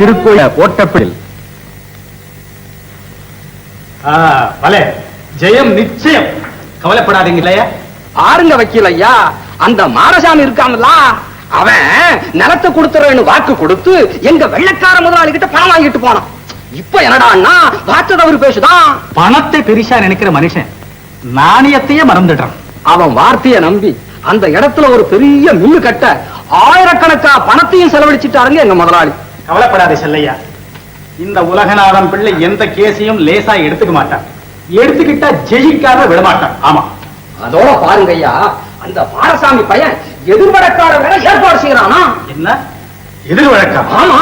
திருக்கோயில் ஓட்டப்பில் பலே ஜெயம் நிச்சயம். கவலைப்படாதீங்க இல்லையா? ஆருங்க வக்கீல் ஐயா அந்த மாரசாமி இருக்கான்ல அவன் நிலத்தை கொடுத்துறேன்னு வாக்கு கொடுத்து எங்க வெள்ளக்கார முதலாளி கிட்ட பணம் வாங்கிட்டு போனான். இப்ப என்னடான்னா வார்த்தை தவறு பேசுதான் பணத்தை பெரிசா நினைக்கிற மனுஷன் நாணயத்தையே மறந்துடுறான். அவன் வார்த்தையை நம்பி அந்த இடத்துல ஒரு பெரிய மில்லு கட்ட ஆயிரக்கணக்கா பணத்தையும் செலவழிச்சிட்டாருங்க எங்க முதலாளி. கவலைப்படாதே செல்லையா. இந்த உலகநாதன் பிள்ளை எந்த கேஸையும் லேசா எடுத்துக்க மாட்டான். எடுத்துக்கிட்டா ஜெயிக்காத விடமாட்டான். ஆமா. அதோட பாருங்க ஐயா அந்த மாரசாமி பையன் எதிர்வடக்கார வேலை ஏற்பாடு செய்யறானா என்ன? எதிர் வழக்கம் ஆமா.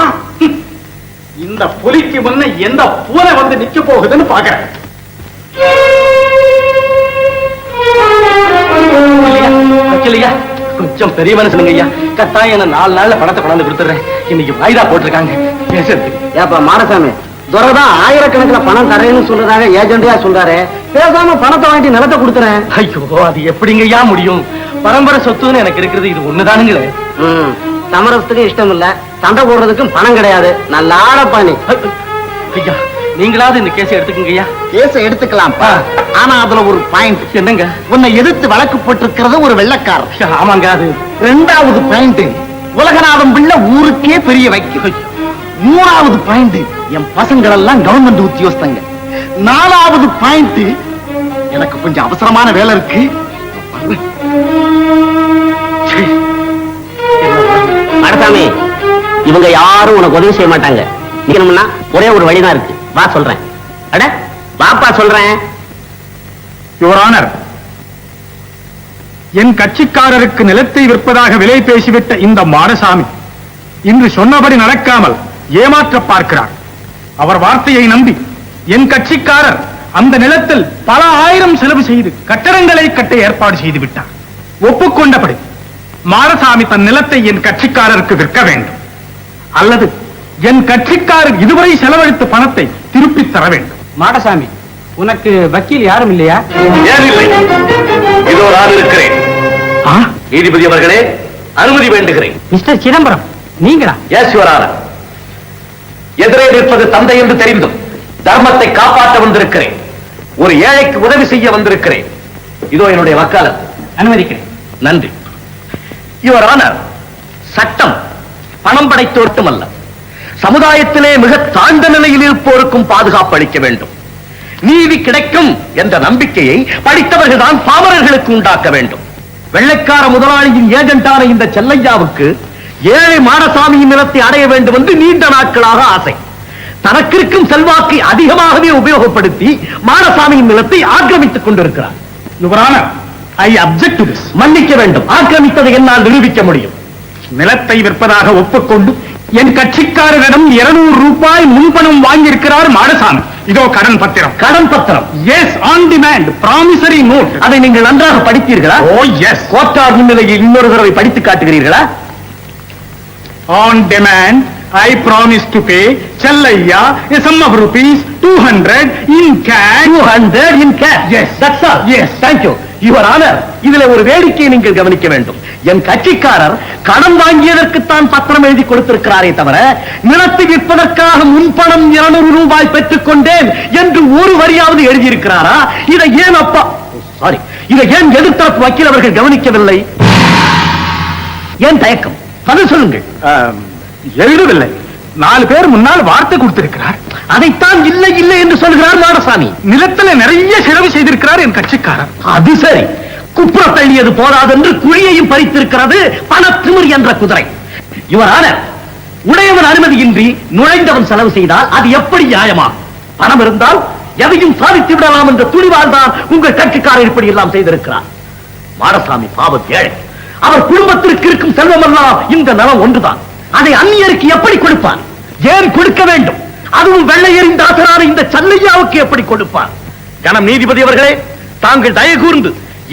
இந்த புலிக்கு முன்ன எந்த பூனை வந்து நிக்க போகுதுன்னு பாக்குறேன். வக்கீலையா? கொஞ்சம் பெரிய மனுஷனுங்க ஐயா. கட்டாயம் என்ன நாலு நாள்ல பணத்தை கொண்டாந்து கொடுத்துறேன் இன்னைக்கு வாய்தா போட்டிருக்காங்க. பேசுறதுக்கு. ஏப்பா மாரசாமி துரைதான் ஆயிரக்கணக்கில் பணம் தரேன்னு சொல்றதாக ஏஜென்டியா சொல்றாரு. பேசாம பணத்தை வாங்கி நிலத்தை கொடுத்துறேன். ஐயோ அது எப்படிங்கய்யா முடியும்? பரம்பரை சொத்துன்னு எனக்கு இருக்கிறது இது ஒண்ணுதானுங்களே. சமரசத்துக்கும் இஷ்டம் இல்ல சண்டை போடுறதுக்கும் பணம் கிடையாது. நல்ல ஆளப்பா நீ ஐயா நீங்களாவது இந்த கேஸை எடுத்துக்கங்கய்யா. கேஸை எடுத்துக்கலாம்ப்பா. ஆனா அதுல ஒரு பாயிண்ட் என்னங்க? உன்னை எதிர்த்து வழக்கு போட்டிருக்கிறது ஒரு வெள்ளக்காரர். ஆமாங்க அது. ரெண்டாவது பாயிண்ட் உலகநாதம் பிள்ளை ஊருக்கே பெரிய வைக்கு. மூணாவது பாயிண்ட் என் பசங்கள் எல்லாம் கவர்மெண்ட் உத்தியோகஸ்தங்க. நாலாவது பாயிண்ட் எனக்கு கொஞ்சம் அவசரமான வேலை இருக்கு. மடசாமி இவங்க யாரும் உனக்கு உதவி செய்ய மாட்டாங்க. ஒரே ஒரு வழிதான் இருக்கு. வா சொல்றேன். அட வாப்பா சொல்றேன். யுவர் ஆனர் என் கட்சிக்காரருக்கு நிலத்தை விற்பதாக விலை பேசிவிட்ட இந்த மாடசாமி இன்று சொன்னபடி நடக்காமல் ஏமாற்ற பார்க்கிறார். அவர் வார்த்தையை நம்பி என் கட்சிக்காரர் அந்த நிலத்தில் பல ஆயிரம் செலவு செய்து கட்டடங்களை கட்ட ஏற்பாடு செய்து விட்டார். ஒப்புக்கொண்டபடி மாரசாமி தன் நிலத்தை என் கட்சிக்காரருக்கு விற்க வேண்டும். அல்லது என் கட்சிக்காரர் இதுவரை செலவழித்த பணத்தை திருப்பித் தர வேண்டும். மாடசாமி உனக்கு வக்கீல் யாரும் இல்லையா? இதோ நான் இருக்கிறேன். நீதிபதி அவர்களே அனுமதி வேண்டுகிறேன். மிஸ்டர் சிதம்பரம் நீங்களா? எஸ் யுவரான எதிரே நிற்பது தந்தை என்று தெரிந்தும் தர்மத்தை காப்பாற்ற வந்திருக்கிறேன். ஒரு ஏழைக்கு உதவி செய்ய வந்திருக்கிறேன். இதோ என்னுடைய வக்காலத் அனுமதிக்கிறேன். நன்றி. யுவர் ஆனர் சட்டம் பணம் படைத்தோர்க்கும் அல்ல சமுதாயத்திலே மிக தாழ்ந்த நிலையில் இருப்போருக்கும் பாதுகாப்பு அளிக்க வேண்டும். நீதி கிடைக்கும் என்ற நம்பிக்கையை படித்தவர்கள் தான் பாமரர்களுக்கு உண்டாக்க வேண்டும். வெள்ளைக்கார முதலாளியின் ஏஜென்டான இந்த செல்லையாவுக்கு ஏழை மாடசாமியின் நிலத்தை அடைய வேண்டும் என்று நீண்ட நாட்களாக ஆசை. தனக்கிருக்கும் செல்வாக்கை அதிகமாகவே உபயோகப்படுத்தி மாடசாமியின் நிலத்தை ஆக்கிரமித்துக் கொண்டிருக்கிறார். யுவரான ஐ அப்செக்ட் மன்னிக்க வேண்டும். ஆக்கிரமித்ததை என்னால் நிரூபிக்க முடியும். நிலத்தை விற்பதாக ஒப்புக்கொண்டு என் கட்சிக்காரரிடம் 200 ரூபாய் முன்பணம் வாங்கியிருக்கிறார் மாடசாமி இதோ கடன் பத்திரம் கடன் பத்திரம் S on demand promissory note அதை நீங்கள் நன்றாக படித்தீர்களா ஓ எஸ் கோட்டார் முன்னிலையில் இன்னொரு தடவை படித்து காட்டுகிறீர்களா on demand I promise to pay Chellaiya sum of rupees two hundred in cash 200 in cash. Yes. That's all. Yes. Thank you. Your Honor, இதுல ஒரு வேடிக்கையை நீங்கள் கவனிக்க வேண்டும் என் கட்சிக்காரர் கடன் வாங்கியதற்குத்தான் பத்திரம் எழுதி கொடுத்திருக்கிறாரே தவிர நிலத்தை விற்பதற்காக முன்பணம் 200 ரூபாய் பெற்றுக் கொண்டேன் என்று ஒரு வரியாவது எழுதியிருக்கிறாரா? இதை ஏன் அப்பா சாரி இதை ஏன் எதிர்த்தரப்பு வக்கீல் அவர்கள் கவனிக்கவில்லை? ஏன் தயக்கம்? பதில் சொல்லுங்கள். எழுதவில்லை. நாலு பேர் முன்னால் வார்த்தை கொடுத்திருக்கிறார். அதைத்தான் இல்லை இல்லை என்று சொல்கிறார் மாடசாமி. நிலத்துல நிறைய செலவு செய்திருக்கிறார் என் கட்சிக்காரர். அது சரி. குப்புற தள்ளியது போதாதென்று குழியையும் பறித்திருக்கிறது பணத்திமிர் என்ற குதிரை. இவரான உடையவன் அனுமதியின்றி நுழைந்தவன் செலவு செய்தால் அது எப்படி நியாயமா? பணம் இருந்தால் எதையும் சாதித்து விடலாம் என்ற துணிவால் தான் உங்கள் கட்சிக்காரர் இப்படி எல்லாம் செய்திருக்கிறார். மாடசாமி பாவம் ஏழை. அவர் குடும்பத்திற்கு இருக்கும் செல்வமெல்லாம் இந்த நலம் ஒன்றுதான். அதை அந்நியருக்கு எப்படி கொடுப்பார்? ஏன் கொடுக்க வேண்டும்? அதுவும் வெள்ளையரின் தாசரான இந்த சல்லையாவுக்கு எப்படி கொடுப்பார்? ஜனம் நீதிபதி அவர்களே தாங்கள் தயகூர்ந்து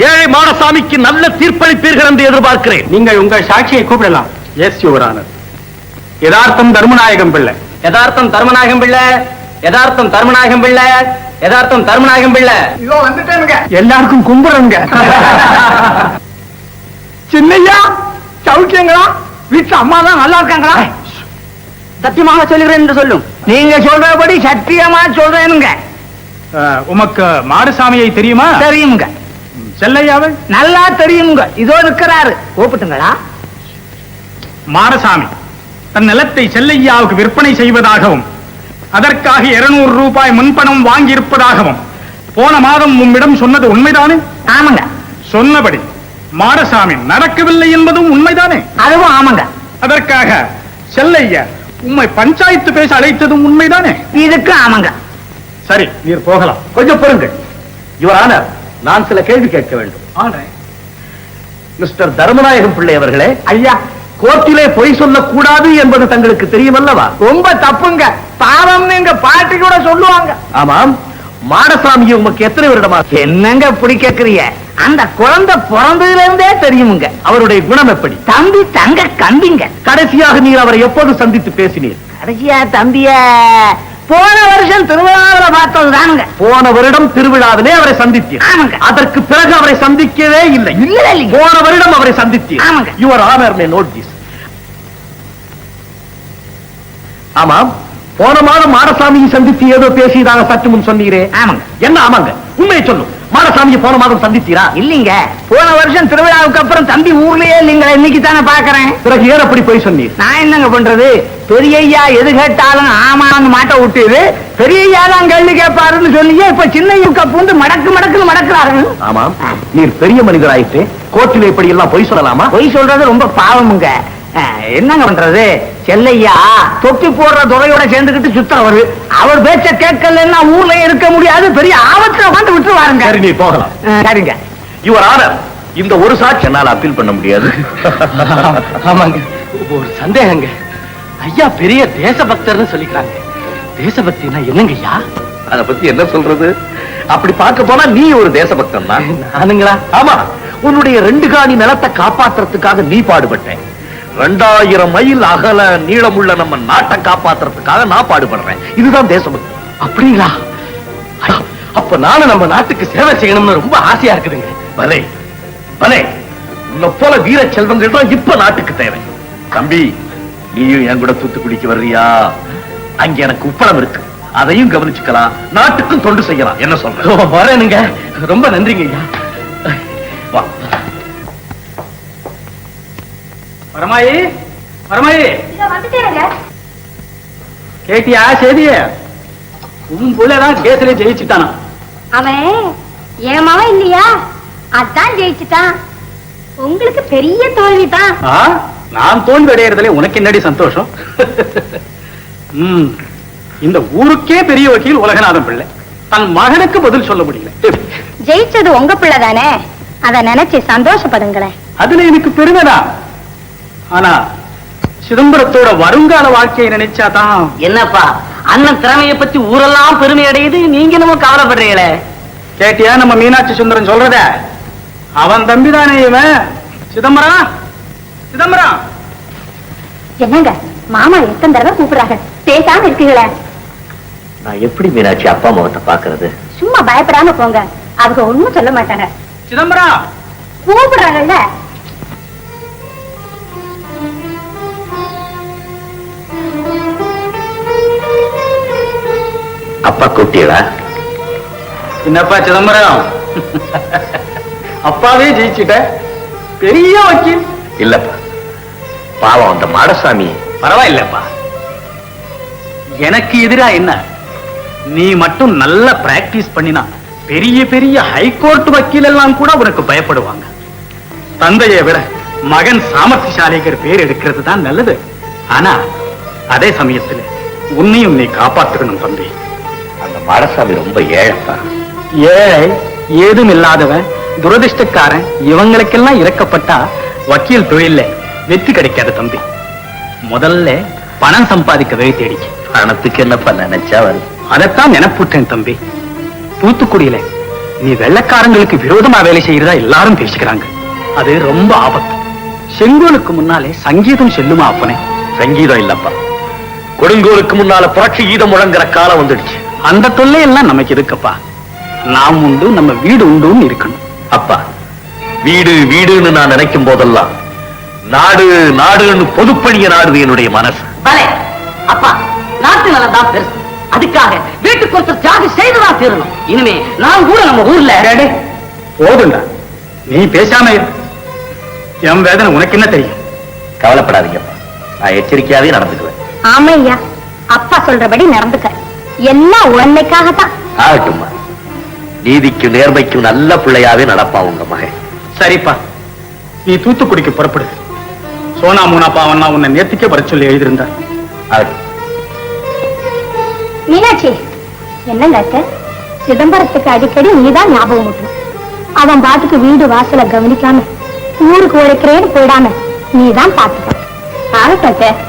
ஏழை மாடசாமிக்கு நல்ல தீர்ப்பளிப்பீர்கள் என்று எதிர்பார்க்கிறேன். நீங்கள் உங்கள் சாட்சியை கூப்பிடலாம். எஸ் யுவரானர் யதார்த்தம் தர்மநாயகம் பிள்ளை. யதார்த்தம் தர்மநாயகம் பிள்ளை. யதார்த்தம் தர்மநாயகம் பிள்ளை. யதார்த்தம் தர்மநாயகம் பிள்ளை. எல்லாருக்கும் கும்புறங்க. சின்னையா சௌக்கியங்களா வீட்டுல அம்மா தான் நல்லா இருக்காங்களா? சத்தியமாக சொல்லுகிறேன் என்று சொல்லும். நீங்க சொல்றபடி சத்தியமா சொல்றேனுங்க. உமக்கு மாடசாமியை தெரியுமா? தெரியுங்க. செல்லையாவை நல்லா தெரியுங்க. இதோ இருக்கிறாரு கூப்பிட்டுங்களா? மாடசாமி தன் நிலத்தை செல்லையாவுக்கு விற்பனை செய்வதாகவும் அதற்காக 200 ரூபாய் முன்பணம் வாங்கியிருப்பதாகவும் போன மாதம் உம்மிடம் சொன்னது உண்மைதானே? ஆமாங்க. சொன்னபடி மாடசாமி நடக்கவில்லை என்பதும் உண்மைதானே? அதுவும் ஆமாங்க. அதற்காக செல்லையா உம்மை பஞ்சாயத்து பேச அழைத்ததும் உண்மைதானே? இதுக்கு ஆமாங்க. சரி நீர் போகலாம். கொஞ்சம் பொறுங்கள் யுவர் ஆனர் நான் சில கேள்வி கேட்க வேண்டும். மிஸ்டர் தர்மநாயகம் பிள்ளை அவர்களே ஐயா. கோர்ட்டிலே பொய் சொல்லக்கூடாது என்பது தங்களுக்கு தெரியுமல்லவா? ரொம்ப தப்புங்க. பாவம்னு எங்க பாட்டி கூட சொல்லுவாங்க. ஆமாம். மாடசாமியை உமக்கு எத்தனை வருடமா? என்னங்க இப்படி கேக்குறீங்க? அந்த குழந்தை பிறந்ததுல இருந்தே தெரியுமுங்க. அவருடைய குணம் எப்படி? தம்பி தங்க கம்பிங்க. கடைசியாக நீர் அவரை எப்போது சந்தித்து பேசினீர்? கடைசியா தம்பிய? போன வருஷம் திருவிழாவில பார்த்தது தானுங்க. போன வருடம் திருவிழாவிலே அவரை சந்தித்தீர். ஆமாங்க. அதற்கு பிறகு அவரை சந்திக்கவே இல்லை. இல்ல போன வருடம் அவரை சந்தித்தீர். ஆமாங்க. Your honour may note this ஆமாம். போன மாதம் மாடசாமியை சந்தித்து ஏதோ பேசியதாக சற்று முன் சொன்னீரே. ஆமாங்க. என்ன ஆமாங்க? உண்மையை சொல்லும். மாடசாமியை போன மாதம் சந்தித்தீரா? இல்லீங்க. போன வருஷம் திருவிழாவுக்கு அப்புறம் தம்பி ஊர்லயே இல்லைங்களா? இன்னைக்கு தானே பாக்குறேன் பிறகு ஏன் அப்படி போய் சொன்னீர்? நான் என்னங்க பண்றது? பெரியய்யா எது கேட்டாலும் ஆமான்னு மாட்ட விட்டுது பெரியய்யா தான் கேள்வி கேட்பாருன்னு சொன்னீங்க. இப்ப சின்னையுக்க பூந்து மடக்கு மடக்குன்னு மடக்குறாரு. ஆமாம். நீர் பெரிய மனிதராயிற்று. கோர்ட்டில் இப்படி எல்லாம் பொய் சொல்லலாமா? பொய் சொல்றது ரொம்ப பாவமுங்க. என்னங்க பண்றது? செல்லையா தொப்பி போடுற துறையோட சேர்ந்துக்கிட்டு சுத்தறவரு. அவர் பேச்ச கேட்கலன்னா ஊர்ல இருக்க முடியாது பெரிய ஆபத்துல உட்காந்து விட்டுருவாருங்க. சரி நீ போகலாம். சரிங்க. யுவர் ஆனர் இந்த ஒரு சாட்சி என்னால் அப்பீல் பண்ண முடியாது. ஆமாங்க. ஒரு சந்தேகங்க. ஐயா பெரிய தேசபக்தர்னு சொல்லிக்கிறாங்க. தேசபக்தினா என்னங்க ஐயா? அத பத்தி என்ன சொல்றது? அப்படி பார்க்க போனா நீ ஒரு தேசபக்தன் தான். நானுங்களா? ஆமா. உன்னுடைய ரெண்டு காணி நிலத்தை காப்பாத்துறதுக்காக நீ பாடுபட்டேன். ரெண்டாயிரம் மைல் அகல நீளமுள்ள நம்ம நாட்டை காப்பாத்துறதுக்காக நான் பாடுபடுறேன். இதுதான் தேசபக்தி அப்படிங்களா? அப்ப நானும் நம்ம நாட்டுக்கு சேவை செய்யணும்னு ரொம்ப ஆசையா இருக்குதுங்க. பலே பலே உன்னை போல வீர செல்வங்கள் தான் இப்ப நாட்டுக்கு தேவை. தம்பி நீயும் என் கூட தூத்துக்குடிக்கு வர்றியா? அங்க எனக்கு உப்பளம் இருக்கு. அதையும் கவனிச்சுக்கலாம். நாட்டுக்கும் தொண்டு செய்யலாம். என்ன சொல்ற? வரேனுங்க. ரொம்ப நன்றிங்க ஐயா. வா. வரமாயி வரமாயி. இதோ வந்துட்டேங்க. கேட்டியா செய்திய உன் புள்ளதான் கேஸ்ல ஜெயிச்சுட்டானா. அவன் என் மவன் இல்லையா? அதான் ஜெயிச்சுட்டான். உங்களுக்கு பெரிய தோல்விதான். நான் தோல்வி அடையறதுல உனக்கு என்னடி சந்தோஷம்? இந்த ஊருக்கே பெரிய வக்கீல் உலகநாதன் பிள்ளை. தன் மகனுக்கு பதில் சொல்ல முடியல. ஜெயிச்சது உங்க பிள்ளை தானே அத நினைச்சு சந்தோஷப்படுங்களேன். அதுல எனக்கு பெருமைதான். ஆனா சிதம்பரத்தோட வருங்கால வாழ்க்கையை நினைச்சாதான் என்னப்பா அண்ணன் திறமையை பத்தி ஊரெல்லாம் பெருமை அடையுது நீங்க நம்ம கவலைப்படுறீங்களே? கேட்டியா நம்ம மீனாட்சி சுந்தரம் சொல்றத? அவன் தம்பிதானே இவன். சிதம்பரம் சிதம்பரம் என்னங்க மாமா எத்தனை தடவை கூப்பிடுறாங்க? பேசாம இருக்கீங்களே. நான் எப்படி மீனாட்சி அப்பா முகத்தை பாக்குறது சும்மா பயப்படாம போங்க. அவங்க ஒண்ணும் சொல்ல மாட்டாங்க. சிதம்பரம் கூப்பிடுறாங்கல்ல. அப்பா கூப்பிட்டீங்களா? என்னப்பா சிதம்பரம்? அப்பாவே ஜெயிச்சுட்ட. பெரிய வக்கீல். இல்லப்பா. பாவம் அந்த மாடசாமி. பரவாயில்லப்பா. எனக்கு எதிரா என்ன? நீ மட்டும் நல்ல பிராக்டிஸ் பண்ணினா பெரிய பெரிய ஹைகோர்ட் வக்கீல் எல்லாம் கூட உனக்கு பயப்படுவாங்க. தந்தையை விட மகன் சாமர்த்தியசாலிகர் பேர் எடுக்கிறது தான் நல்லது. ஆனா அதே சமயத்துல உன்னையும் நீ காப்பாத்துக்கணும் தம்பி. மாடசாமி ரொம்ப ஏழப்பா. ஏழை ஏதும் இல்லாதவன் துரதிர்ஷ்டக்காரன் இவங்களுக்கெல்லாம் இறக்கப்பட்டா வக்கீல் தொழில்ல வெற்றி கிடைக்காது தம்பி. முதல்ல பணம் சம்பாதிக்க வழி தேடிக்க பணத்துக்கு என்னப்பா நினைச்சா வருது? அதைத்தான் நினைப்புட்டேன் தம்பி. தூத்துக்குடியில நீ வெள்ளக்காரங்களுக்கு விரோதமா வேலை செய்யறதா எல்லாரும் பேசிக்கிறாங்க. அது ரொம்ப ஆபத்து. செங்கோலுக்கு முன்னாலே சங்கீதம் செல்லுமா அப்பனே? சங்கீதம் இல்லப்பா. கொடுங்கோலுக்கு முன்னால புரட்சி கீதம் முழங்குற காலம் வந்துடுச்சு. அந்த தொல்லையெல்லாம் நமக்கு இருக்குப்பா நாம் உண்டு நம்ம வீடு உண்டுன்னு இருக்கணும். அப்பா வீடு வீடுன்னு நான் நினைக்கும் போதெல்லாம் நாடு நாடுன்னு பொதுப்பணிய நாடுது என்னுடைய மனசு. அப்பா நாட்டு நலம் தான் பெருசு. அதுக்காக வீட்டுக்கு ஒருத்தர் தியாகம் செய்துதான் தீரணும். இனிமே நான் கூட நம்ம ஊர்ல டேய், போதும்டா நீ பேசாம இரு. என் வேதனை உனக்கு என்ன தெரியும்? கவலைப்படாதீங்கப்பா. நான் எச்சரிக்கையாவே நடந்துக்குவேன். ஆமையா அப்பா சொல்றபடி நடந்துக்க. எல்லாம் உன்னைக்காகத்தான் ஆகட்டும்மா. நீதிக்கும் நேர்மைக்கும் நல்ல பிள்ளையாவே நடப்பா உங்க மகன். சரிப்பா. நீ தூத்துக்குடிக்கு புறப்படு. சோனா மூனா பாவன்னா உன்னை நேத்திக்கே வர சொல்லி எழுதியிருந்தார். மீனாட்சி என்னங்க அத்தை? சிதம்பரத்துக்கு அடிக்கடி நீதான் ஞாபகம் ஊட்டணும் அவன் பாட்டுக்கு வீடு வாசல கவனிக்காம ஊருக்கு உழைக்கிறேன்னு போயிடாம நீதான் பாத்துக்க ஆகட்டும்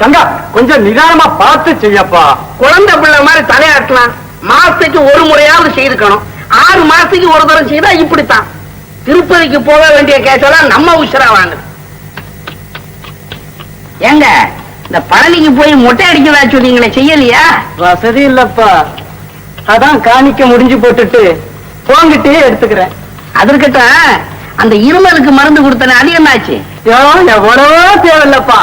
சங்கா கொஞ்சம் நிதானமா பார்த்து செய்யப்பா. குழந்தை பிள்ளை மாதிரி தலையாட்டலாம். மாசத்துக்கு ஒரு முறையாவது செய்துக்கணும். ஆறு மாசத்துக்கு ஒரு தரம் செய்தா இப்படித்தான். திருப்பதிக்கு போக வேண்டிய கேஸெல்லாம் நம்ம உஷரா வாங்குது. ஏங்க இந்த பழனிக்கு போய் மொட்டை அடிக்கிறதா சொன்னீங்களே செய்யலையா? வசதி இல்லப்பா. அதான் காணிக்க முடிஞ்சு போட்டுட்டு போங்கிட்டே எடுத்துக்கிறேன். அதற்கிட்ட அந்த இருமலுக்கு மருந்து கொடுத்தனே அது என்னாச்சு? எவ்வளவோ தேவையில்லப்பா.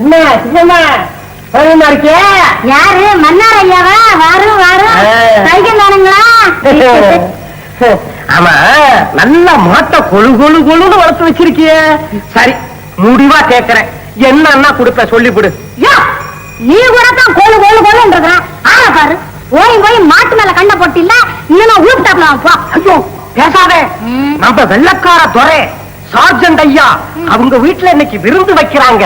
என்ன சின்னம்மா பழமா இருக்கியா யாரு? மன்னார் ஐயாவா? வாரும் வாரும் தானுங்களா? ஆமா நல்ல மாட்ட கொழு கொழு கொழுன்னு வளர்த்து வச்சிருக்கிய. சரி முடிவா கேக்குறேன். என்னன்னா கொடுப்ப சொல்லிவிடு நீ கூட தான் கோழு கோழு கோழுன்றத ஆனா பாரு. ஓய் போய் மாட்டு மேல கண்ண போட்டில்ல இன்னும் ஊட்டாப்ல போ ஐயோ பேசாதே. நம்ம வெள்ளக்கார துறை சார்ஜென்ட் ஐயா அவங்க வீட்டுல இன்னைக்கு விருந்து வைக்கிறாங்க.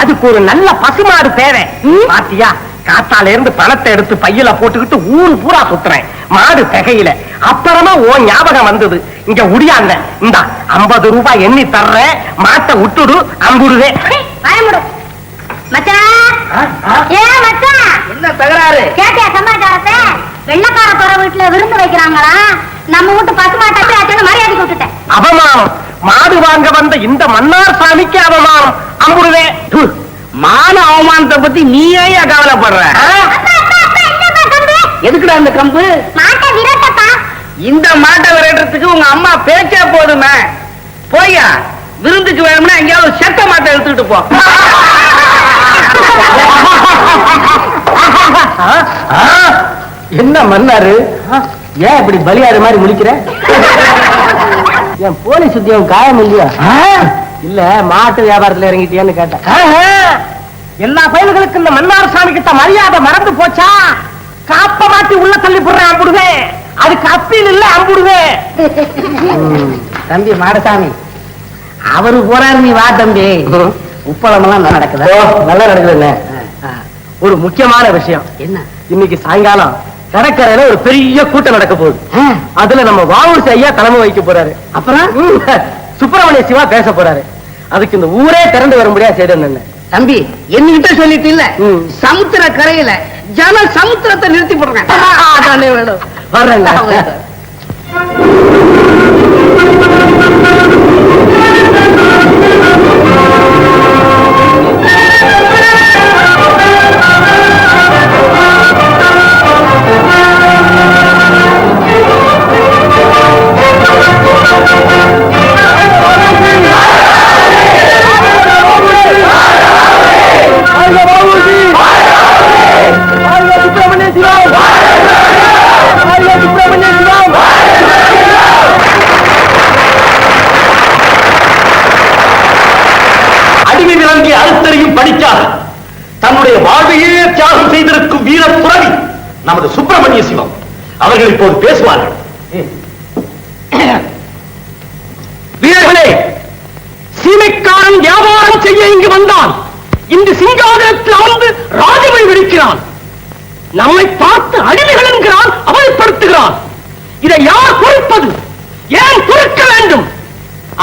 அதுக்கு ஒரு நல்ல பசுமாடு தேவை. பாத்தியா? காத்தால இருந்து பணத்தை எடுத்து பையில போட்டுக்கிட்டு ஊரு பூரா சுத்துறேன். மாடு திகையில. அப்புறமா ஓ ஞாபகம் வந்தது. இங்க உடியாந்த இந்த ஐம்பது ரூபாய் எண்ணி தர்றேன். மாட்டை விட்டுடு அம்புடுவே மச்சான். ஏ மச்சான். என்ன தகராறு? கேட்டியா சமாச்சாரத்தை வெள்ளக்கார துறை வீட்டுல விருந்து வைக்கிறாங்களா? நம்ம வீட்டு பசு மாட்டை ஆச்சுன்னு மரியாதை விட்டுட்டேன் அவமானம் மாடு வாங்க வந்த இந்த மன்னார் சாமிக்கு அவமானம் அம்புடுவே. மான அவமானத்தை பத்தி நீயே கவலைப்படுற? எதுக்குடா இந்த கம்பு? இந்த மாட்டை விரட்டுறதுக்கு உங்க அம்மா பேச்சா போதுமே. போய்யா. விருந்துக்கு வேணும்னா எங்கேயாவது செத்த மாட்டை எடுத்துக்கிட்டு போ. ஆ? என்ன மன்னாரு? ஏன் இப்படி பலியாடு மாதிரி முழிக்கிற? என் போலீஸ் உத்தியோகம் காயம் இல்லையா? இல்ல மாட்டு வியாபாரத்துல இறங்கிட்டியான்னு கேட்டேன். எல்லா பயல்களுக்கு இந்த மன்னார் சாமி கிட்ட மரியாதை மறந்து போச்சா? காப்ப மாட்டி உள்ள தள்ளி போடுறேன் அம்புடுவேன் அதுக்கு அப்பீல் இல்ல அம்புடுவேன் தம்பி மாடசாமி அவரு போறாரு நீ வா தம்பி. உப்பளம் எல்லாம் நடக்குதா? நல்லா நடக்குதுண்ணே ஒரு முக்கியமான விஷயம். என்ன? இன்னைக்கு சாயங்காலம் கடற்கரையில ஒரு பெரிய கூட்டம் நடக்க போகுது. அதுல நம்ம வாவூர் ஐயா தலைமை வைக்க போறாரு. அப்புறம்? சுப்பிரமணிய சிவா பேச போறாரு. அதுக்கு இந்த ஊரே திரண்டு வரும்படியா செய்யணும் தம்பி என்கிட்ட சொல்லிட்டு இல்ல. சமுத்திர கரையில ஜல சமுத்திரத்தை நிறுத்தி போடுறேன் வேணும். வர்றேங்க. நமது சுப்பிரமணிய சிவம். அவர்கள் இப்போது பேசுவார்கள். வீரர்களே சீமைக்காரன் வியாபாரம் செய்ய இங்கு வந்தான். இந்த சிங்காதனத்தில் அமர்ந்து ராஜமணி வெடிக்கிறான். நம்மை பார்த்து அடிமைகள் என்கிறான் அவதிப்படுத்துகிறான் இதை யார் பொறுப்பது? ஏன் பொறுக்க வேண்டும்?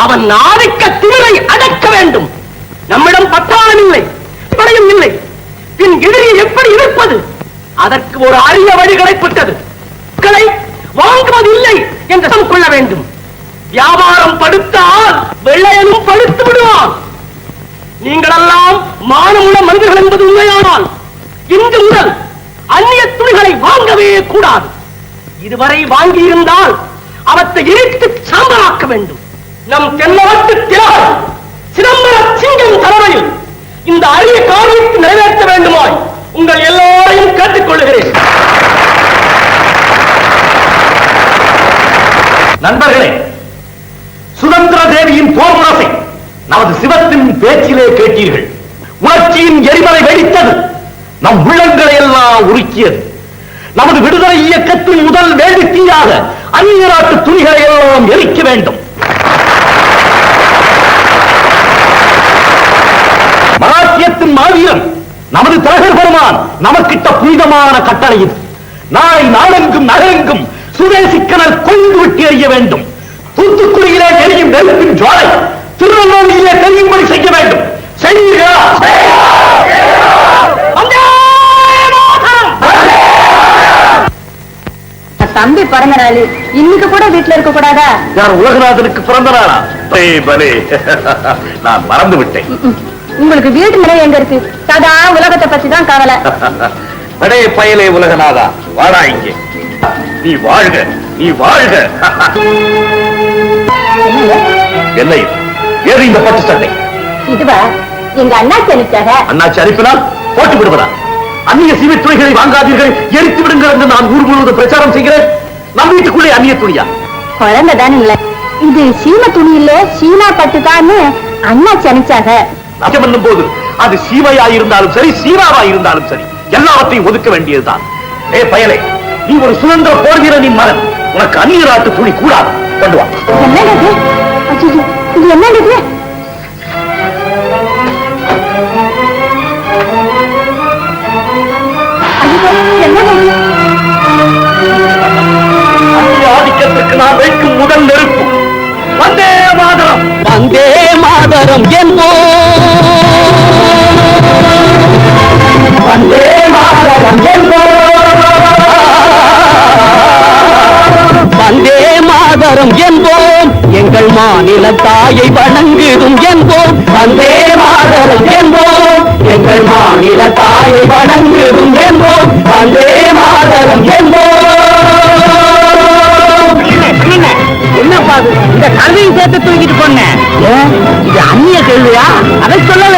அவன் ஆதிக்க திமிரை அடக்க வேண்டும். நம்மிடம் பட்டாளம் இல்லை படையும் இல்லை. பின் எதிரியை எப்படி இருப்பது அதற்கு ஒரு அரிய வழி கிடைப்பட்டது. மக்களை வாங்குவது இல்லை என்று கொள்ள வேண்டும். வியாபாரம் படுத்தால் வெள்ளையனும் படுத்து விடுவான். நீங்களெல்லாம் மானமுள்ள மனிதர்கள் என்பது உண்மையானால் இன்று முதல் அந்நிய துணிகளை வாங்கவே கூடாது. இதுவரை வாங்கியிருந்தால் அவற்றை எரித்து சாம்பலாக்க வேண்டும். நம் தென்னவட்டு திலகர் சிதம்பர சிங்கம் தலைமையில் இந்த அரிய காரியத்தை நிறைவேற்ற வேண்டுமாய். உங்கள் எல்லோரையும் கேட்டுக்கொள்கிறேன் நண்பர்களே சுதந்திர தேவியின் போர் முரசை நமது சிவத்தின் பேச்சிலே கேட்டீர்கள். உணர்ச்சியின் எரிமலை வெடித்தது. நம் உள்ளங்களை எல்லாம் உருக்கியது. நமது விடுதலை இயக்கத்தின் முதல் வேடிக்கையாக அந்நிய நாட்டு துணிகளை எல்லாம் எரிக்க வேண்டும். மராத்தியத்தின் மாவீரன் நமது தலைவர் பெருமான் நமக்கிட்ட புனிதமான கட்டளை இது நாளை நாளெங்கும் நகரெங்கும் சுதேசிக்கனல் கொண்டு விட்டு எறிய வேண்டும். தூத்துக்குடியிலே எரியும் நெருப்பின் ஜுவாலை திருநெல்வேலியிலே தெரியும்படி செய்ய வேண்டும். மாதரம்! தம்பி பிறந்த நாள் இன்னைக்கு கூட வீட்டுல இருக்க கூடாதா? யார் உலகநாதனுக்கு பிறந்த நாளா. நான் மறந்து விட்டேன். உங்களுக்கு வீடு நிறைய எங்க இருக்கு? சதா உலகத்தை பத்தி தான் கவலை. அடே பயலே உலகநாதா வாடா இங்கே. நீ வாழ்க நீ வாழ்க. என்ன இது? ஏது இந்த பட்டு சட்டை? இதுவா? எங்க அண்ணாச்சி அனுப்பிச்சாக அண்ணாச்சி அனுப்பினால் போட்டு விடுவதா? அந்நிய சீமை துணிகளை வாங்காதீர்கள் எரித்து விடுங்கள் என்று நான் ஊர் முழுவதும் பிரச்சாரம் செய்கிறேன். நம் வீட்டுக்குள்ளே அந்நிய துணியா? குழந்தை தானே இல்ல இது சீம துணி இல்ல சீனா பட்டு தான்னு அண்ணாச்சி அனுப்பிச்சாக நகம் என்னும் போது அது சீமையா இருந்தாலும் சரி சீனாவா இருந்தாலும் சரி எல்லாவற்றையும் ஒதுக்க வேண்டியதுதான். ஏ பயலே நீ ஒரு சுதந்திர போர் வீரனின் மகன். உனக்கு அந்நிய நாட்டு துணி கூடாது. கொண்டு வா. ஆதிக்கத்திற்கு நான் வைக்கும் முதல் நெருப்பு. வந்தே மாதரம். வந்தே மாதரம் என்போம் மாதரம் என்போம். எங்கள் மாநில தாயை வணங்குதும் என்போம். வந்தே மாதரம் என்போம். எங்கள் மாநில தாயை வணங்குதும் என்போம். வந்தே மாதரம் என்போம். என்னப்பா? இந்த கல்வியும் சேர்த்து தூக்கிட்டு போனேன் இது அந்நிய கேள்வியா? அதை சொல்லல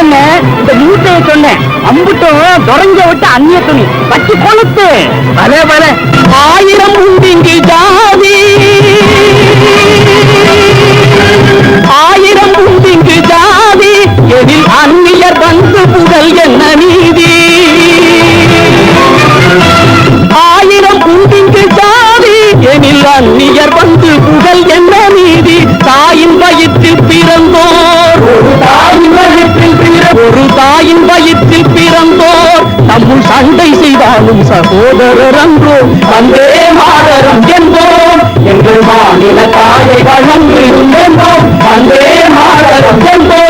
இந்த மூட்டையை சொன்னேன். அம்புட்டும் தொடங்க விட்டு அந்நிய துணி. வச்சு கொளுத்து வர வர. ஆயிரம் உண்டிங்கு ஜாதி. சகோதரர் அன்றோ வந்தே மாதரம் என்போம். எங்கள் மாநில தாயை வழங்குகிறோம் என்போம் வந்தே மாதரம் என்போம்.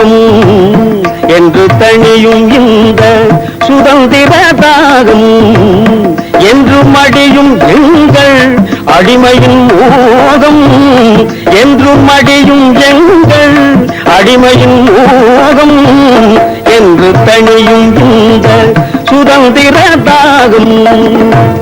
தாகம் என்று தணியும் இந்த சுதந்திர தாகம் என்று மடியும் எங்கள் அடிமையின் மோகம். என்று மடியும் எங்கள் அடிமையின் மோகம். என்று தணியும் இந்த சுதந்திர தாகம்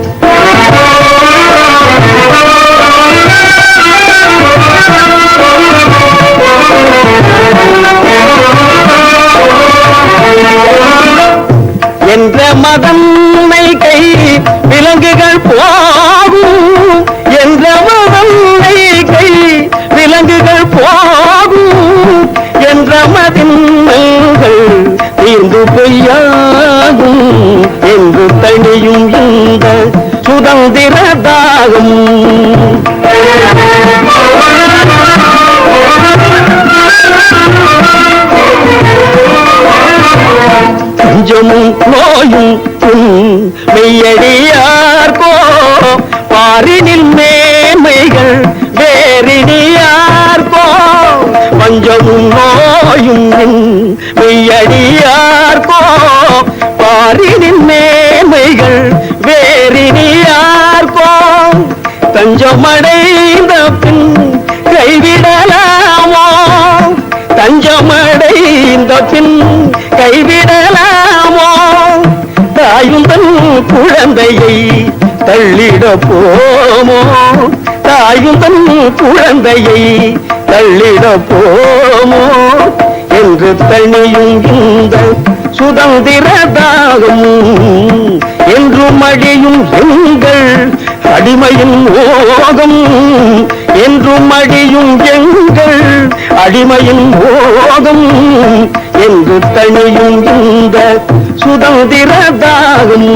என்ற மதம்மை கை விலங்குகள் போகும். என்ற மதம்மை கை விலங்குகள் போகும். என்ற மதின்மைகள் தீர்ந்து பொய்யாகும். என்று தனியும் இந்த சுதந்திர தாகம் பஞ்சமும் போயும் உன் மெய்யடியார்கோ பாரினில் மேன்மைகள் வேறினியார்கோ பஞ்சமும் நோயும் உன் மெய்யடியார்கோ பாரினில் மேன்மைகள் வேறினியார்கோ தஞ்சமடைந்த பின் கைவிடலாமோ? தஞ்சமடைந்த பின் கைவிடலாம் குழந்தையை தள்ளிட போமோ? தாயும் தன் குழந்தையை தள்ளிட போமோ? என்று தனியும் இந்த சுதந்திர தாகம் என்று மடியும் எங்கள் அடிமையின் ஓகம் என்று மடியும் எங்கள் அடிமையின் ஓகம் என்று தனியும் இந்த சுதந்திர தாகம்